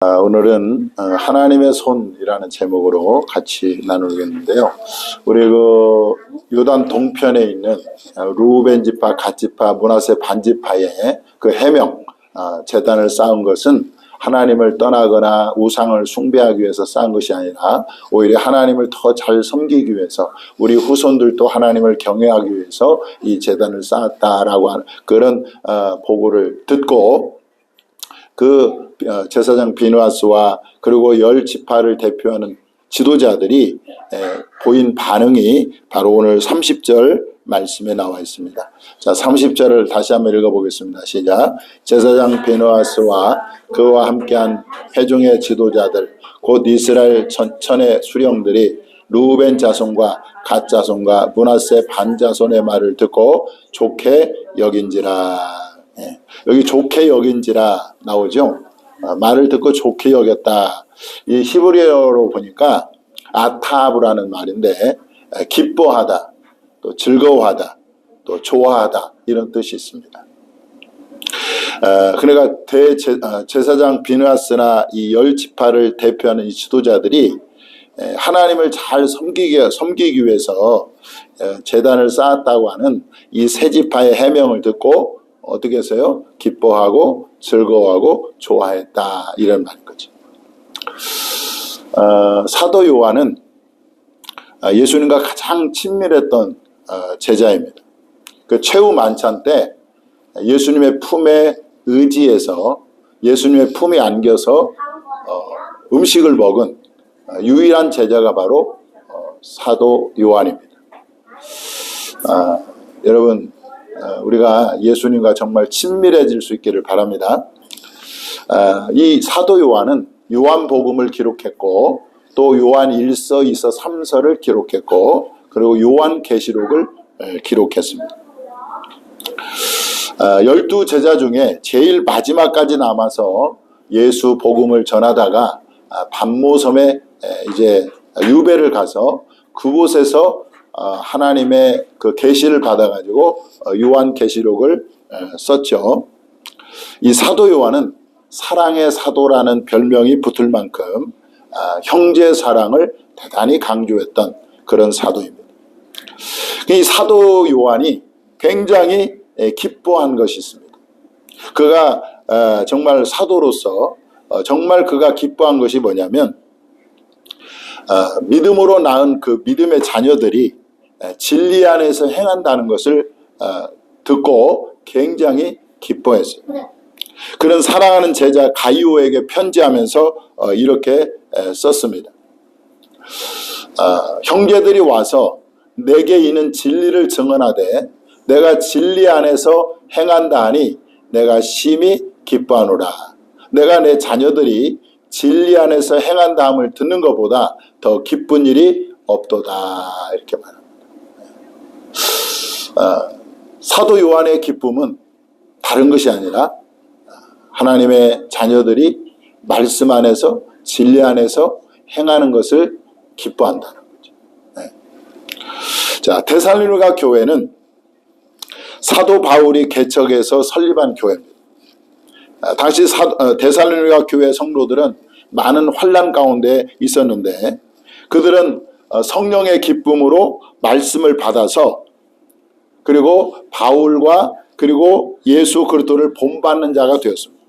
아, 오늘은 어, 하나님의 손이라는 제목으로 같이 나누겠는데요. 우리 그 요단 동편에 있는 어, 루벤 지파, 갓 지파, 문하세 반 지파의 그 해명 아, 재단을 쌓은 것은 하나님을 떠나거나 우상을 숭배하기 위해서 쌓은 것이 아니라 오히려 하나님을 더 잘 섬기기 위해서 우리 후손들도 하나님을 경외하기 위해서 이 재단을 쌓았다라고 하는 그런 어, 보고를 듣고 그 어, 제사장 비누아스와 그리고 열 지파를 대표하는 지도자들이 에, 보인 반응이 바로 오늘 30절 말씀에 나와 있습니다. 자, 30절을 다시 한번 읽어보겠습니다. 시작. 제사장 비누아스와 그와 함께한 회중의 지도자들, 곧 이스라엘 전천의 수령들이 루벤 자손과 갓 자손과 문하세 반 자손의 말을 듣고 좋게 여긴지라. 예. 여기 좋게 여긴지라 나오죠. 아, 말을 듣고 좋게 여겼다. 이 히브리어로 보니까 아타브라는 말인데 에, 기뻐하다, 또 즐거워하다, 또 좋아하다 이런 뜻이 있습니다. 어, 그러니까 대제사장 비누아스나 이 열 지파를 대표하는 이 지도자들이 에, 하나님을 잘 섬기기, 섬기기 위해서 에, 재단을 쌓았다고 하는 이 세 지파의 해명을 듣고 어떻게 해서요? 기뻐하고 즐거워하고 좋아했다 이런 말인 거죠. 어, 사도 요한은 아, 예수님과 가장 친밀했던 어, 제자입니다. 그 최후 만찬 때 예수님의 품에 의지해서 예수님의 품에 안겨서 어, 음식을 먹은 어, 유일한 제자가 바로 어, 사도 요한입니다. 아, 여러분 어, 우리가 예수님과 정말 친밀해질 수 있기를 바랍니다. 아, 이 사도 요한은 요한복음을 기록했고 또 요한 1서, 2서, 3서를 기록했고 그리고 요한 계시록을 에, 기록했습니다. 아, 열두 제자 중에 제일 마지막까지 남아서 예수 복음을 전하다가 아, 반모섬에 에, 이제 유배를 가서 그곳에서 어, 하나님의 그 계시를 받아가지고 어, 요한 계시록을 에, 썼죠. 이 사도 요한은 사랑의 사도라는 별명이 붙을 만큼 아, 형제 사랑을 대단히 강조했던 그런 사도입니다. 이 사도 요한이 굉장히 에, 기뻐한 것이 있습니다. 그가 어, 정말 사도로서 어, 정말 그가 기뻐한 것이 뭐냐면 어, 믿음으로 낳은 그 믿음의 자녀들이 에, 진리 안에서 행한다는 것을 어, 듣고 굉장히 기뻐했어요. 그는 사랑하는 제자 가이오에게 편지하면서 어, 이렇게 에, 썼습니다. 어, 형제들이 와서 내게 이는 진리를 증언하되 내가 진리 안에서 행한다 하니 내가 심히 기뻐하노라. 내가 내 자녀들이 진리 안에서 행한다함을 듣는 것보다 더 기쁜 일이 없도다 이렇게 말합니다. 어, 사도 요한의 기쁨은 다른 것이 아니라 하나님의 자녀들이 말씀 안에서 진리 안에서 행하는 것을 기뻐한다는 거죠. 네. 자, 데살로니가 교회는 사도 바울이 개척해서 설립한 교회입니다. 아, 당시 사, 어, 데살로니가 교회 성도들은 많은 환란 가운데 있었는데 그들은 어, 성령의 기쁨으로 말씀을 받아서 그리고 바울과 그리고 예수 그리스도를 본받는 자가 되었습니다.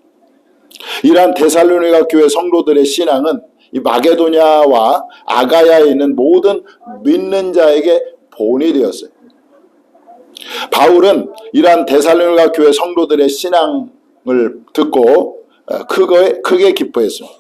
이러한 데살로니가 교회 성도들의 신앙은 이 마게도냐와 아가야에 있는 모든 믿는 자에게 본이 되었어요. 바울은 이러한 데살로니가 교회 성도들의 신앙을 듣고 어, 크게, 크게 기뻐했습니다.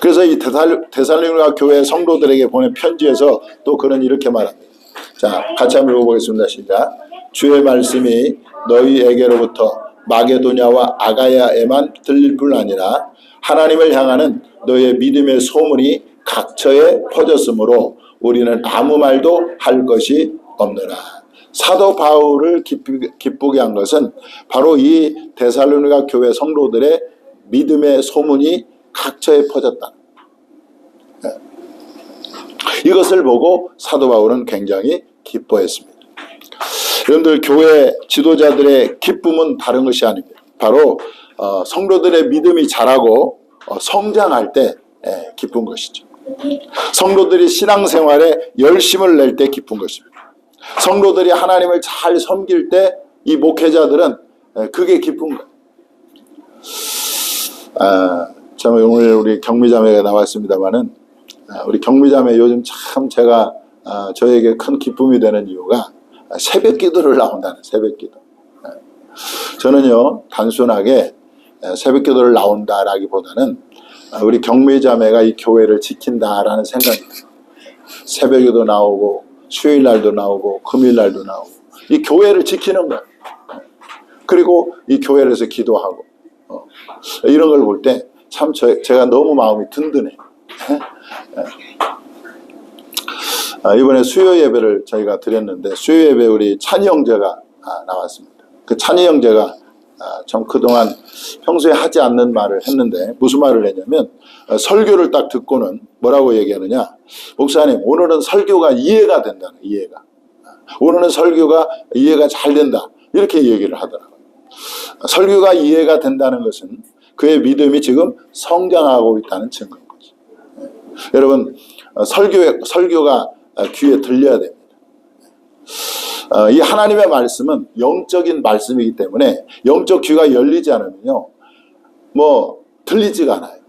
그래서 이 데살로니가 교회 성도들에게 보낸 편지에서 또 그런 이렇게 말합니다. 자, 같이 한번 읽어보겠습니다. 시작. 주의 말씀이 너희에게로부터 마게도냐와 아가야에만 들릴 뿐 아니라 하나님을 향하는 너의 믿음의 소문이 각처에 퍼졌으므로 우리는 아무 말도 할 것이 없느라. 사도 바울을 기쁘게 한 것은 바로 이 데살로니가 교회 성도들의 믿음의 소문이 각처에 퍼졌다. 네. 이것을 보고 사도 바울은 굉장히 기뻐했습니다. 여러분들 교회 지도자들의 기쁨은 다른 것이 아닙니다. 바로 어, 성도들의 믿음이 자라고 어, 성장할 때 예, 기쁜 것이죠. 성도들이 신앙생활에 열심을 낼 때 기쁜 것입니다. 성도들이 하나님을 잘 섬길 때 이 목회자들은 예, 그게 기쁜 거예요. 아, 참 오늘 우리 경미자매가 나왔습니다만은 아, 우리 경미자매 요즘 참 제가 아, 저에게 큰 기쁨이 되는 이유가 새벽 기도를 나온다는 새벽 기도. 예. 저는요 단순하게 예, 새벽 기도를 나온다라기보다는 아, 우리 경미자매가 이 교회를 지킨다라는 생각입니다. 새벽에도 나오고 수요일 날도 나오고 금요일 날도 나오고 이 교회를 지키는 거예요. 그리고 이 교회에서 기도하고 어, 이런 걸 볼 때 참 제가 너무 마음이 든든해요. 아, 이번에 수요 예배를 저희가 드렸는데 수요 예배 우리 찬이 형제가 아, 나왔습니다. 그 찬이 형제가 아, 좀 그동안 평소에 하지 않는 말을 했는데 무슨 말을 했냐면 어, 설교를 딱 듣고는 뭐라고 얘기하느냐 목사님 오늘은 설교가 이해가 된다는 이해가 오늘은 설교가 이해가 잘 된다 이렇게 얘기를 하더라고요. 설교가 이해가 된다는 것은 그의 믿음이 지금 성장하고 있다는. 예. 여러분 어, 설교 설교가 귀에 들려야 됩니다. 어, 이 하나님의 말씀은 영적인 말씀이기 때문에 영적 귀가 열리지 않으면요, 뭐 들리지가 않아요.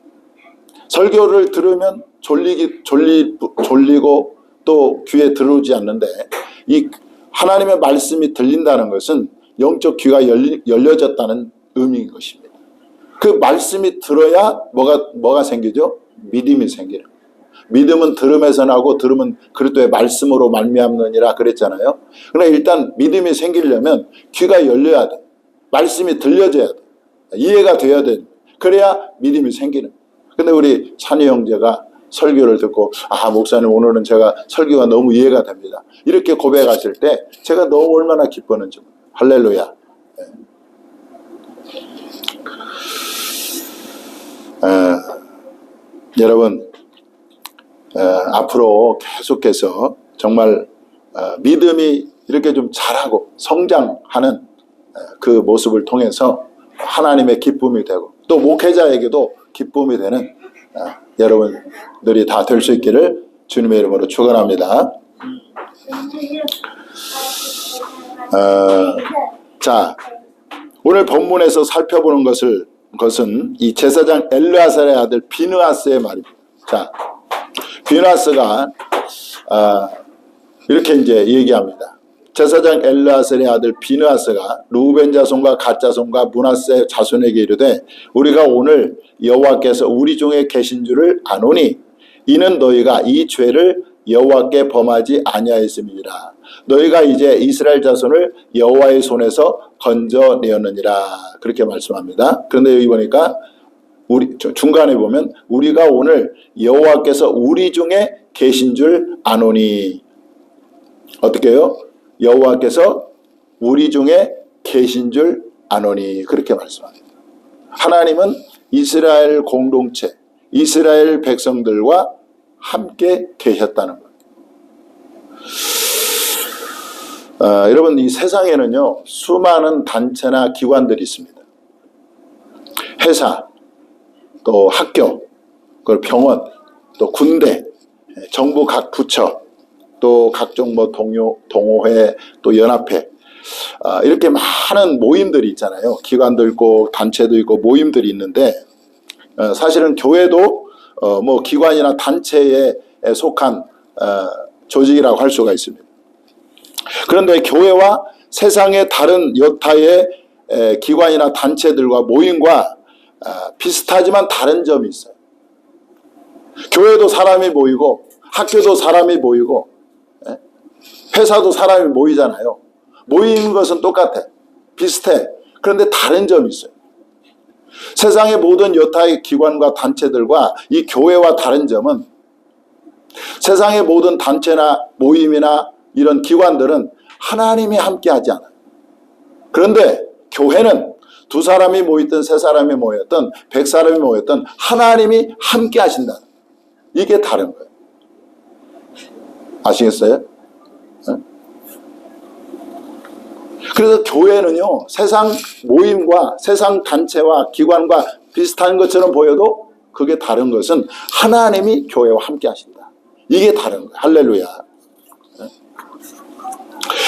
설교를 들으면 졸리기 졸리 졸리고 또 귀에 들어오지 않는데 이 하나님의 말씀이 들린다는 것은 영적 귀가 열리, 열려졌다는 의미인 것입니다. 그 말씀이 들어야 뭐가 뭐가 생기죠? 믿음이 생기는. 믿음은 들음에서 나고 들음은 그리스도의 말씀으로 말미암느니라 그랬잖아요. 그러나 일단 믿음이 생기려면 귀가 열려야 돼. 말씀이 들려져야 돼. 이해가 돼야 돼. 그래야 믿음이 생기는. 근데 우리 찬희 형제가 설교를 듣고 아 목사님 오늘은 제가 설교가 너무 이해가 됩니다. 이렇게 고백하실 때 제가 너무 얼마나 기뻤는지 할렐루야. 네. 에, 여러분 에, 앞으로 계속해서 정말 어, 믿음이 이렇게 좀 자라고 성장하는 에, 그 모습을 통해서 하나님의 기쁨이 되고 또 목회자에게도 기쁨이 되는 어, 여러분들이 다 될 수 있기를 주님의 이름으로 축원합니다. 어, 자 오늘 본문에서 살펴보는 것을 것은 이 제사장 엘르아살의 아들 비느아스의 말입니다. 자 비느아스가 아, 이렇게 이제 얘기합니다. 제사장 엘르아셀의 아들 비느아스가 루벤 자손과 갓 자손과 문하세 자손에게 이르되 우리가 오늘 여호와께서 우리 중에 계신 줄을 아노니 이는 너희가 이 죄를 여호와께 범하지 아니하였음이니라 너희가 이제 이스라엘 자손을 여호와의 손에서 건져내었느니라 그렇게 말씀합니다. 그런데 여기 보니까 우리 중간에 보면 우리가 오늘 여호와께서 우리 중에 계신 줄 아노니 어떻게요? 여호와께서 우리 중에 계신 줄 아노니 그렇게 말씀합니다. 하나님은 이스라엘 공동체, 이스라엘 백성들과 함께 계셨다는 것. 아, 여러분 이 세상에는요 수많은 단체나 기관들이 있습니다. 회사, 또 학교, 그 병원, 또 군대, 정부 각 부처, 또 각종 뭐 동요, 동호회, 또 연합회, 아, 이렇게 많은 모임들이 있잖아요. 기관도 있고 단체도 있고 모임들이 있는데 어, 사실은 교회도 어, 뭐 기관이나 단체에 속한 어, 조직이라고 할 수가 있습니다. 그런데 교회와 세상의 다른 여타의 에, 기관이나 단체들과 모임과 아, 비슷하지만 다른 점이 있어요. 교회도 사람이 모이고 학교도 사람이 모이고 예? 회사도 사람이 모이잖아요. 모이는 것은 똑같아. 비슷해. 그런데 다른 점이 있어요. 세상의 모든 여타의 기관과 단체들과 이 교회와 다른 점은 세상의 모든 단체나 모임이나 이런 기관들은 하나님이 함께 하지 않아요. 그런데 교회는 두 사람이 모였던 세 사람이 모였던 백 사람이 모였던 하나님이 함께 하신다. 이게 다른 거예요. 아시겠어요? 그래서 교회는요 세상 모임과 세상 단체와 기관과 비슷한 것처럼 보여도 그게 다른 것은 하나님이 교회와 함께 하신다. 이게 다른 거예요. 할렐루야.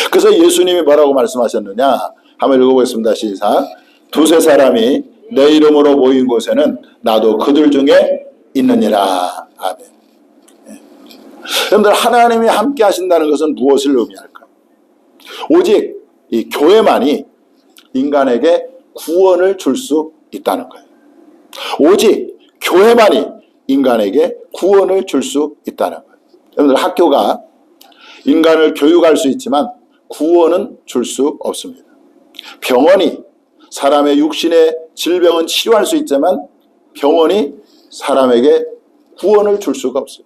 그래서 예수님이 뭐라고 말씀하셨느냐? 한번 읽어보겠습니다. 시작. 두세 사람이 내 이름으로 모인 곳에는 나도 그들 중에 있느니라. 아멘. 예. 여러분들 하나님이 함께 하신다는 것은 무엇을 의미할까요? 오직 이 교회만이 인간에게 구원을 줄 수 있다는 거예요. 오직 교회만이 인간에게 구원을 줄 수 있다는 거예요. 여러분들 학교가 인간을 교육할 수 있지만 구원은 줄 수 없습니다. 병원이 사람의 육신의 질병은 치료할 수 있지만 병원이 사람에게 구원을 줄 수가 없어요.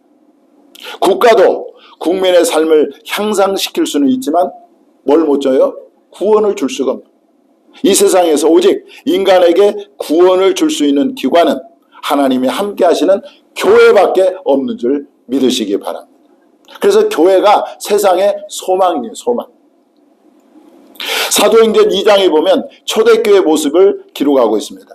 국가도 국민의 삶을 향상시킬 수는 있지만 뭘 못 줘요? 구원을 줄 수가 없는. 이 세상에서 오직 인간에게 구원을 줄 수 있는 기관은 하나님이 함께 하시는 교회밖에 없는 줄 믿으시기 바랍니다. 그래서 교회가 세상의 소망이에요, 소망. 사도행전 2장에 보면 초대교회 모습을 기록하고 있습니다.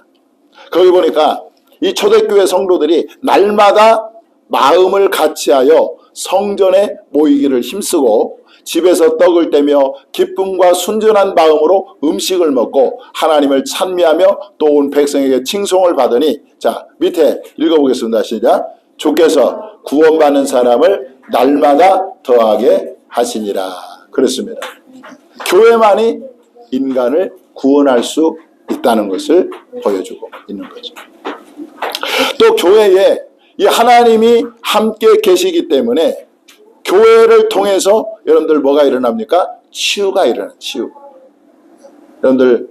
거기 보니까 이 초대교회 성도들이 날마다 마음을 같이하여 성전에 모이기를 힘쓰고 집에서 떡을 떼며 기쁨과 순전한 마음으로 음식을 먹고 하나님을 찬미하며 또 온 백성에게 칭송을 받으니 자 밑에 읽어보겠습니다. 시작. 주께서 구원받는 사람을 날마다 더하게 하시니라. 그렇습니다 교회만이 인간을 구원할 수 있다는 것을 보여주고 있는 거죠 또 교회에 이 하나님이 함께 계시기 때문에 교회를 통해서 여러분들 뭐가 일어납니까? 치유가 일어나 치유. 여러분들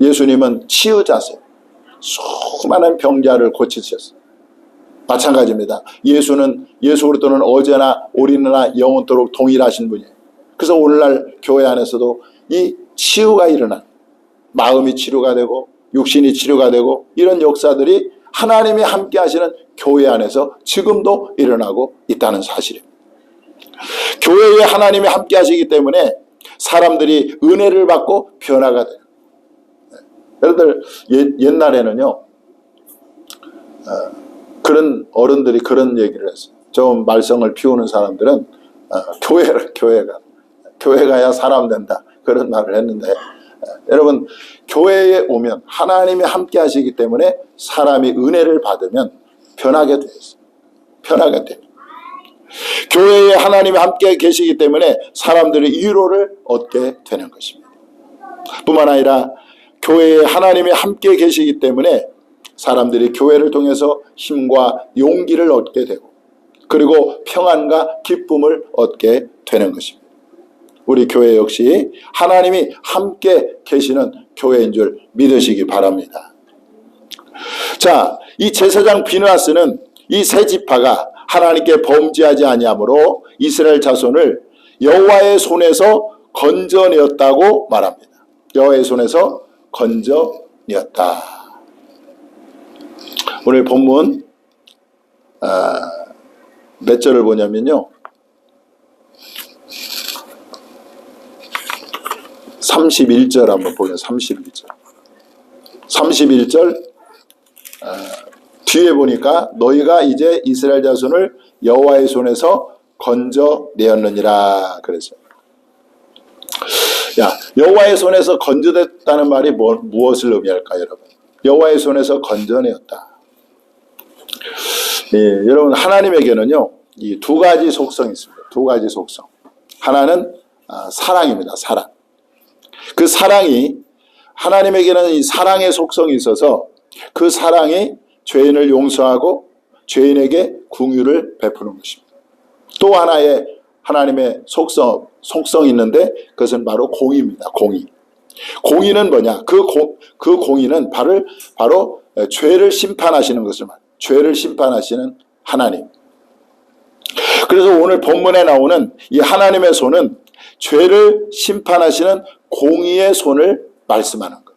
예수님은 치유자세요. 수많은 병자를 고치셨어요. 마찬가지입니다. 예수는 예수 그리스도는 어제나 오리나 영원토록 동일하신 분이에요. 그래서 오늘날 교회 안에서도 이 치유가 일어나 마음이 치료가 되고 육신이 치료가 되고 이런 역사들이 하나님이 함께 하시는 교회 안에서 지금도 일어나고 있다는 사실입니다. 교회에 하나님이 함께 하시기 때문에 사람들이 은혜를 받고 변화가 돼요. 여러분들 옛, 날에는요 어, 그런 어른들이 그런 얘기를 했어요. 좀 말썽을 피우는 사람들은 어, 교회를 교회가 교회 가야 사람 된다 그런 말을 했는데 여러분 교회에 오면 하나님이 함께 하시기 때문에 사람이 은혜를 받으면 변하게 있어요. 변하게 됩니다. 교회에 하나님이 함께 계시기 때문에 사람들이 위로를 얻게 되는 것입니다. 뿐만 아니라 교회에 하나님이 함께 계시기 때문에 사람들이 교회를 통해서 힘과 용기를 얻게 되고 그리고 평안과 기쁨을 얻게 되는 것입니다. 우리 교회 역시 하나님이 함께 계시는 교회인 줄 믿으시기 바랍니다. 자, 이 제사장 비누아스는 이 세 지파가 하나님께 범죄하지 아니하므로 이스라엘 자손을 여호와의 손에서 건져내었다고 말합니다. 여호와의 손에서 건져내었다. 오늘 본문 아, 몇 절을 보냐면요. 31절 한번 보면 31절. 31절 어, 뒤에 보니까 너희가 이제 이스라엘 자손을 여호와의 손에서 건져내었느니라 그랬어요. 야 여호와의 손에서 건져냈다는 말이 뭐, 무엇을 의미할까 여러분? 여호와의 손에서 건져내었다. 예, 여러분 하나님에게는요 이 두 가지 속성이 있습니다. 두 가지 속성. 하나는 아, 사랑입니다. 사랑. 그 사랑이 하나님에게는 이 사랑의 속성이 있어서 그 사랑이 죄인을 용서하고 죄인에게 궁유를 베푸는 것입니다. 또 하나의 하나님의 속성, 속성이 있는데 그것은 바로 공의입니다. 공의. 공의는 뭐냐? 그, 공, 그 공의는 바로, 바로 죄를 심판하시는 것을 말 죄를 심판하시는 하나님. 그래서 오늘 본문에 나오는 이 하나님의 손은 죄를 심판하시는 공의의 손을 말씀하는 것.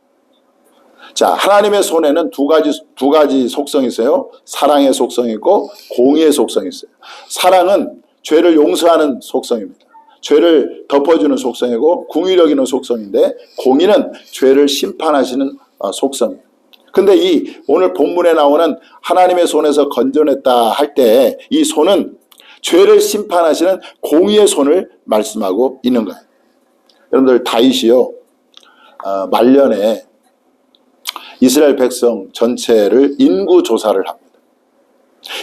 자, 하나님의 손에는 두 가지, 두 가지 속성이 있어요. 사랑의 속성이 있고 공의의 속성이 있어요. 사랑은 죄를 용서하는 속성입니다. 죄를 덮어주는 속성이고 궁의력 있는 속성인데 공의는 죄를 심판하시는 어, 속성이에요. 근데 이 오늘 본문에 나오는 하나님의 손에서 건져냈다 할 때 이 손은 죄를 심판하시는 공의의 손을 말씀하고 있는 거예요. 여러분들 다윗이요 어, 말년에 이스라엘 백성 전체를 인구 조사를 합니다.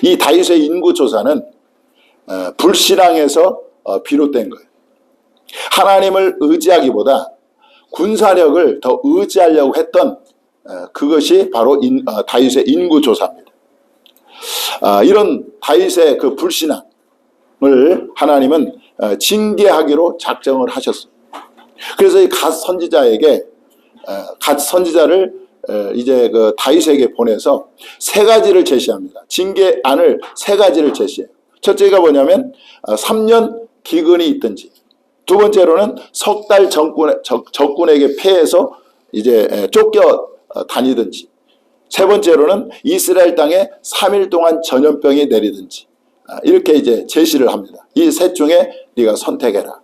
이 다윗의 인구 조사는 어, 불신앙에서 어, 비롯된 거예요. 하나님을 의지하기보다 군사력을 더 의지하려고 했던 어, 그것이 바로 다윗의 인구 조사입니다. 아, 이런 다윗의 그 불신앙을 하나님은 어, 징계하기로 작정을 하셨어요. 그래서 이 갓 선지자에게 어, 갓 선지자를 어, 이제 그 다윗에게 보내서 세 가지를 제시합니다. 징계안을 세 가지를 제시해요. 첫째가 뭐냐면 어, 3년 기근이 있든지 두 번째로는 석 달 적군, 적, 적군에게 패해서 이제 에, 쫓겨 어, 다니든지 세 번째로는 이스라엘 땅에 3일 동안 전염병이 내리든지 아, 이렇게 이제 제시를 합니다. 이 셋 중에 네가 선택해라.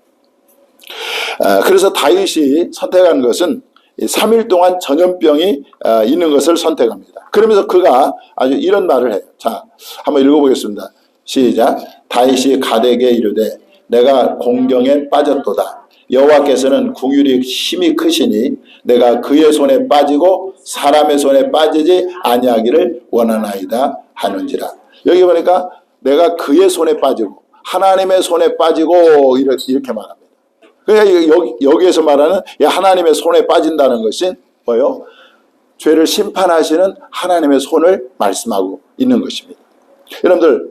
아, 그래서 다윗이 선택한 것은 3일 동안 전염병이 아, 있는 것을 선택합니다. 그러면서 그가 아주 이런 말을 해요. 자, 한번 읽어보겠습니다. 시작. 다윗이 가데게 이르되 내가 공경에 빠졌도다. 여호와께서는 궁율이 힘이 크시니 내가 그의 손에 빠지고 사람의 손에 빠지지 아니하기를 원하나이다 하는지라. 여기 보니까 내가 그의 손에 빠지고 하나님의 손에 빠지고 이렇게 말합니다. 그러니까 여기, 여기 에서 말하는 이 하나님의 손에 빠진다는 것이 뭐요? 죄를 심판하시는 하나님의 손을 말씀하고 있는 것입니다. 여러분들,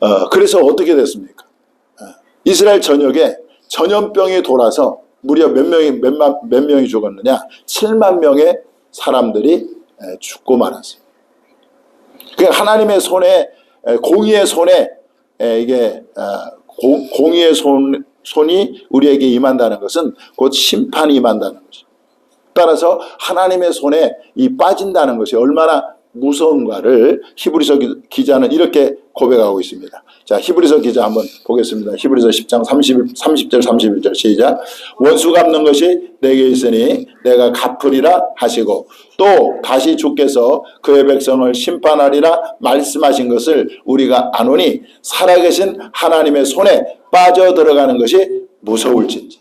어, 그래서 어떻게 됐습니까? 어, 이스라엘 전역에 전염병이 돌아서 무려 몇 명이 몇만 몇 명이 죽었느냐? 7만 명의 사람들이 에, 죽고 말았어요. 그 하나님의 손에 에, 공의의 손에 에, 이게 어, 고- 공의의 손 손이 우리에게 임한다는 것은 곧 심판이 임한다는 거죠. 따라서 하나님의 손에 이 빠진다는 것이 얼마나 무서운가를 히브리서 기- 기자는 이렇게 고백하고 있습니다. 자, 히브리서 기자 한번 보겠습니다. 히브리서 10장 30, 30절 31절 시작. 원수 갚는 것이 내게 있으니 내가 갚으리라 하시고 또 다시 주께서 그의 백성을 심판하리라 말씀하신 것을 우리가 아노니 살아계신 하나님의 손에 빠져 들어가는 것이 무서울진지.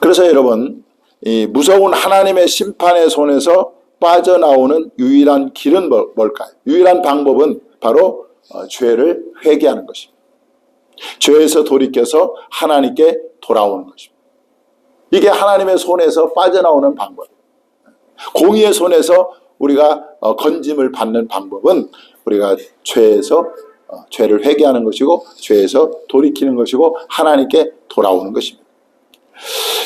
그래서 여러분, 이 무서운 하나님의 심판의 손에서 빠져나오는 유일한 길은 뭐- 뭘까요? 유일한 방법은 바로 어, 죄를 회개하는 것입니다. 죄에서 돌이켜서 하나님께 돌아오는 것입니다. 이게 하나님의 손에서 빠져나오는 방법이에요. 공의의 손에서 우리가 어, 건짐을 받는 방법은 우리가 죄에서 어, 죄를 회개하는 것이고 죄에서 돌이키는 것이고 하나님께 돌아오는 것입니다.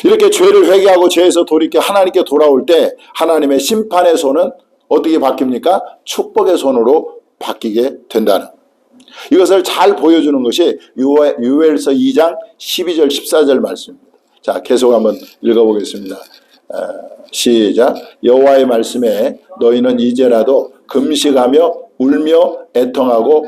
이렇게 죄를 회개하고 죄에서 돌이켜 하나님께 돌아올 때 하나님의 심판의 손은 어떻게 바뀝니까? 축복의 손으로 바뀌게 된다는. 이것을 잘 보여주는 것이 유엘서 2장 12절 14절 말씀입니다. 자, 계속 한번 읽어보겠습니다. 어, 시작. 여호와의 말씀에 너희는 이제라도 금식하며 울며 애통하고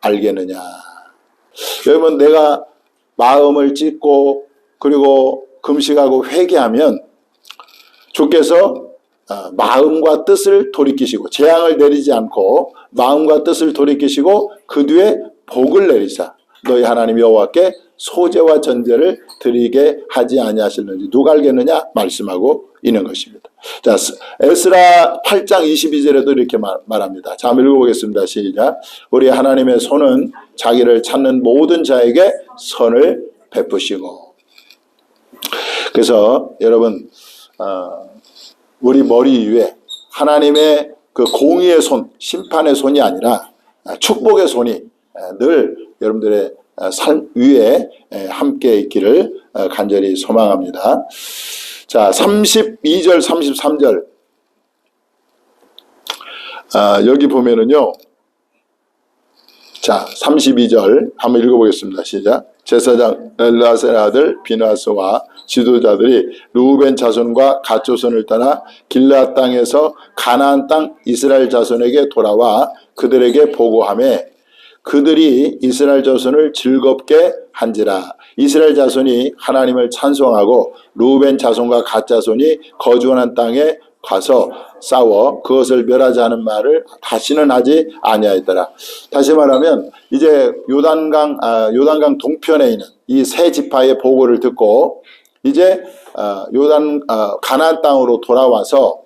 알겠느냐. 여러분 내가 마음을 찢고 그리고 금식하고 회개하면 주께서 어, 마음과 뜻을 돌이키시고 재앙을 내리지 않고 마음과 뜻을 돌이키시고 그 뒤에 복을 내리사 너희 하나님 여호와께 소재와 전제를 드리게 하지 아니하실는지 누가 알겠느냐 말씀하고 있는 것입니다. 자 에스라 8장 22절에도 이렇게 말, 말합니다. 자 한번 읽어보겠습니다. 시작. 우리 하나님의 손은 자기를 찾는 모든 자에게 선을 베푸시고 그래서 여러분 어, 우리 머리 위에 하나님의 그 공의의 손, 심판의 손이 아니라 아, 축복의 손이 아, 늘 여러분들의 아, 삶 위에 에, 함께 있기를 아, 간절히 소망합니다. 자, 32절, 33절. 아, 여기 보면은요. 자, 32절 한번 읽어보겠습니다. 시작. 제사장 엘라셀 아들 비나스와 지도자들이 루벤 자손과 갓 자손을 떠나 길라 땅에서 가나안 땅 이스라엘 자손에게 돌아와 그들에게 보고하매 그들이 이스라엘 자손을 즐겁게 한지라 이스라엘 자손이 하나님을 찬송하고 루벤 자손과 갓 자손이 거주하는 땅에 가서 싸워 그것을 않은 말을 다시는 하지 아니하였더라. 다시 말하면 이제 요단강 아, 요단강 동편에 있는 이 세 지파의 보고를 듣고 이제 아, 요단 아, 가나안 땅으로 돌아와서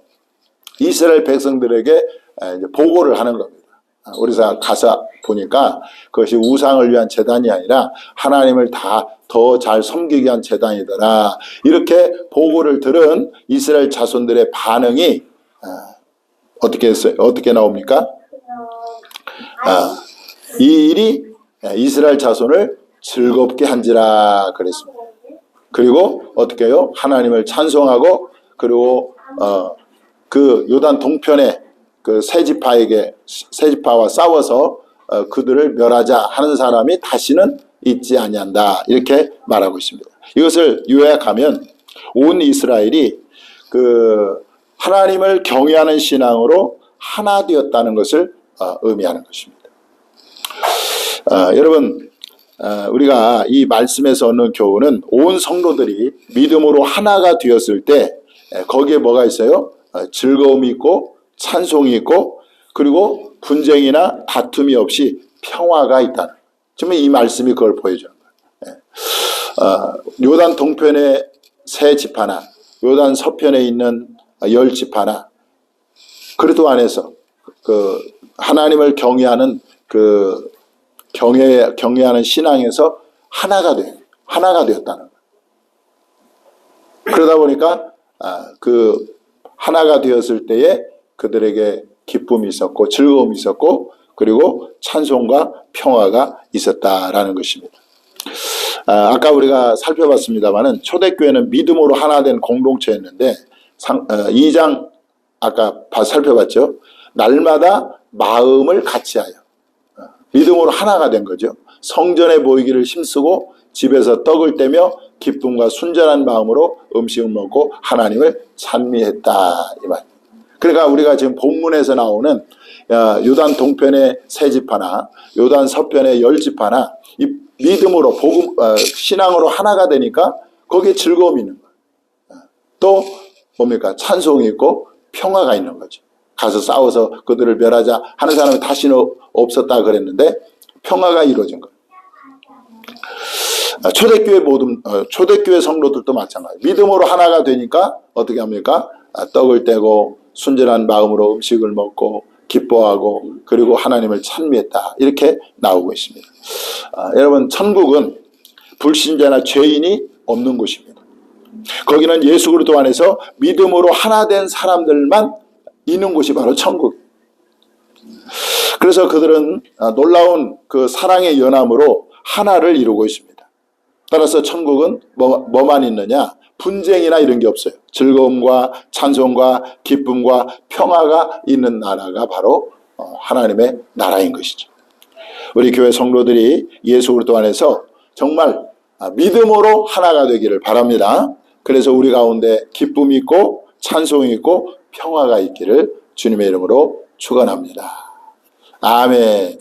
이스라엘 백성들에게 아, 보고를 하는 겁니다. 아, 우리가 가서 보니까 그것이 우상을 위한 재단이 아니라 하나님을 다 더 잘 섬기기 위한 재단이더라. 이렇게 보고를 들은 이스라엘 자손들의 반응이 아, 어떻게 했어요? 어떻게 나옵니까? 아, 이 일이 이스라엘 자손을 즐겁게 한지라 그랬습니다. 그리고 어떻게 해요? 하나님을 찬송하고 그리고 어, 그 요단 동편에 그 세지파에게 세지파와 싸워서 어, 그들을 멸하자 하는 사람이 다시는 있지 아니한다 이렇게 말하고 있습니다. 이것을 요약하면 온 이스라엘이 그 하나님을 경외하는 신앙으로 하나 되었다는 것을 어, 의미하는 것입니다. 아, 여러분 아, 우리가 이 말씀에서 얻는 교훈은 온 성도들이 믿음으로 하나가 되었을 때 에, 거기에 뭐가 있어요? 어, 즐거움이 있고 찬송이 있고 그리고 분쟁이나 다툼이 없이 평화가 있다는 정말 이 말씀이 그걸 보여주는 거예요. 예. 어, 요단 동편의 세 지파나 요단 서편에 있는 열 지파나 그리도 안에서 그 하나님을 경외하는 그 경외 경외하는 신앙에서 하나가 돼 하나가 되었다는 거예요. 그러다 보니까 아, 그 하나가 되었을 때에 그들에게 기쁨이 있었고 즐거움이 있었고 그리고 찬송과 평화가 있었다라는 것입니다. 아, 아까 우리가 살펴봤습니다만은 초대교회는 믿음으로 하나 된 공동체였는데 상, 어, 2장 아까 봐- 살펴봤죠. 날마다 마음을 같이하여 어, 믿음으로 하나가 된 거죠. 성전에 모이기를 힘쓰고 집에서 떡을 떼며 기쁨과 순전한 마음으로 음식을 먹고 하나님을 찬미했다 이 말. 그러니까 우리가 지금 본문에서 나오는 야, 요단 동편의 세 지파나 요단 서편의 열 지파나 이 믿음으로 복음 어, 신앙으로 하나가 되니까 거기에 즐거움이 있는 거예요. 또 뭡니까 찬송이 있고 평화가 있는 거죠. 가서 싸워서 그들을 멸하자 하는 사람이 다시는 없었다 그랬는데 평화가 이루어진 거예요. 아, 초대교회 모든 어, 초대교회 성도들도 마찬가지. 믿음으로 하나가 되니까 어떻게 합니까? 아, 떡을 떼고 순전한 마음으로 음식을 먹고 기뻐하고 그리고 하나님을 찬미했다 이렇게 나오고 있습니다. 아, 여러분 천국은 불신자나 죄인이 없는 곳입니다. 거기는 예수 그리스도 안에서 믿음으로 하나 된 사람들만 있는 곳이 바로 천국. 그래서 그들은 아, 놀라운 그 사랑의 연함으로 하나를 이루고 있습니다. 따라서 천국은 뭐, 뭐만 있느냐? 분쟁이나 이런 게 없어요. 즐거움과 찬송과 기쁨과 평화가 있는 나라가 바로 어, 하나님의 나라인 것이죠. 우리 교회 성도들이 예수 그리스도 안에서 정말 아, 믿음으로 하나가 되기를 바랍니다. 그래서 우리 가운데 기쁨이 있고 찬송이 있고 평화가 있기를 주님의 이름으로 축원합니다. 아멘.